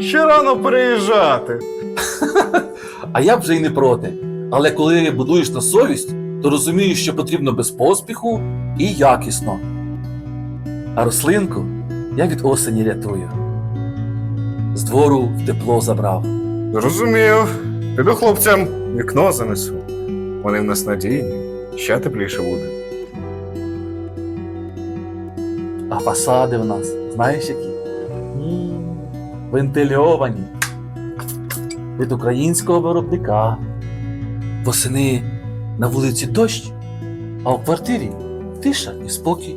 Ще рано переїжджати. А я б вже й не проти. Але коли будуєш на совість, то розумієш, що потрібно без поспіху і якісно. А рослинку я від осені рятую. З двору в тепло забрав. Зрозумів. Піду хлопцям вікно занесу. Вони в нас надійні, ще тепліше буде. А фасади в нас, знаєш які? М, Вентильовані. Від українського виробника. Восени на вулиці дощ, а в квартирі тиша і спокій.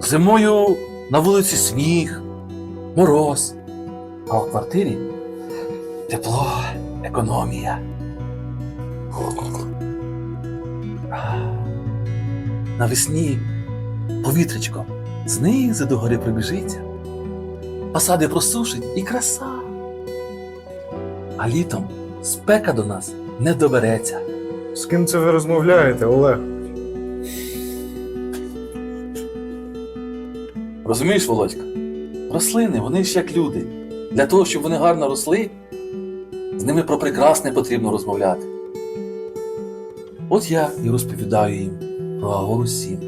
Зимою на вулиці сніг, мороз, а в квартирі тепло, економія. Навесні повітрячко знизу до гори прибіжиться, Посади просушить і краса. А літом спека до нас не добереться. З ким це ви розмовляєте, Олег? Розумієш, Володька? Рослини, вони ж як люди. Для того, щоб вони гарно росли, з ними про прекрасне потрібно розмовляти. От я і розповідаю їм про Агору 7.